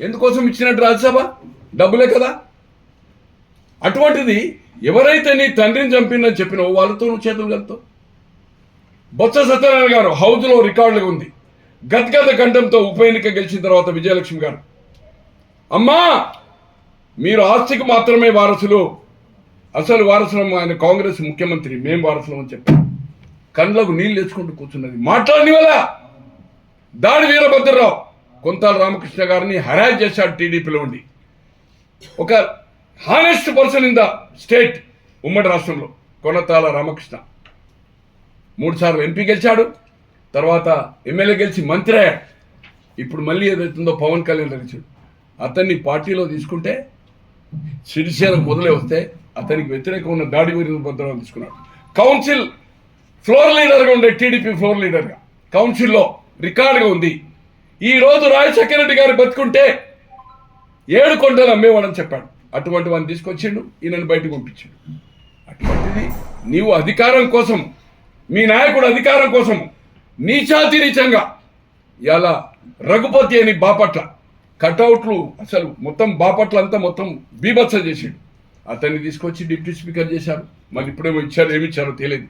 ఎందుకోసం ఇచ్చినట్టు రాజ్యసభ? డబ్బులే కదా. అటువంటిది ఎవరైతే నీ తండ్రిని చంపిందని చెప్పినావో వాళ్ళతో నువ్వు చేతులు కలుపుతావు. బొత్స సత్యనారాయణ గారు హౌజ్లో రికార్డులుగా ఉంది. గద్గద కంఠంతో ఉప ఎన్నిక గెలిచిన తర్వాత విజయలక్ష్మి గారు. అమ్మా మీరు ఆస్తికి మాత్రమే వారసులు. అసలు వారసులం ఆయన కాంగ్రెస్ ముఖ్యమంత్రి మేం వారసులం అని చెప్పి. కళ్ళకు నీళ్ళు తెచ్చుకుంటూ కూర్చున్నది. మాట్లాడని వల్ల దాడి వీరభద్రరావు. కొంతాల రామకృష్ణ గారిని హరాజ్ చేశాడు టీడీపీలో ఉండి. ఒక honest person in the state ఉమ్మడి రాష్ట్రంలో కొనతాల రామకృష్ణ. మూడుసార్లు ఎంపీ గెలిచాడు తర్వాత ఎమ్మెల్యే గెలిచి మంత్రి అయ్యాడు. ఇప్పుడు మళ్ళీ ఏదైతుందో పవన్ కళ్యాణ్ గెలిచాడు అతన్ని పార్టీలో తీసుకుంటే సిరిసేన మొదలే వస్తే అతనికి వ్యతిరేకం ఉన్న దాడి వీరభద్రరావు తీసుకున్నాడు. కౌన్సిల్ ఫ్లోర్ లీడర్గా ఉండే టీడీపీ ఫ్లోర్ లీడర్గా కౌన్సిల్లో రికార్డుగా ఉంది. ఈ రోజు రాజశేఖర రెడ్డి గారు బతుకుంటే ఏడు కొండలు అమ్మేవాడని చెప్పాడు. అటువంటి వాడిని తీసుకొచ్చిండు ఈయనను బయటకు పంపించాడు. అటువంటిది నీవు అధికారం కోసం మీ నాయకుడు అధికారం కోసం నీచాతి నీచంగా ఇలా రఘుపతి అని బాపట్ల కటౌట్లు అసలు మొత్తం బాపట్ల అంతా మొత్తం బీభత్స చేసిండు. అతన్ని తీసుకొచ్చి డిప్యూటీ స్పీకర్ చేశారు. మళ్ళీ ఇప్పుడేమో ఇచ్చారు ఏమి ఇచ్చారో తెలియదు.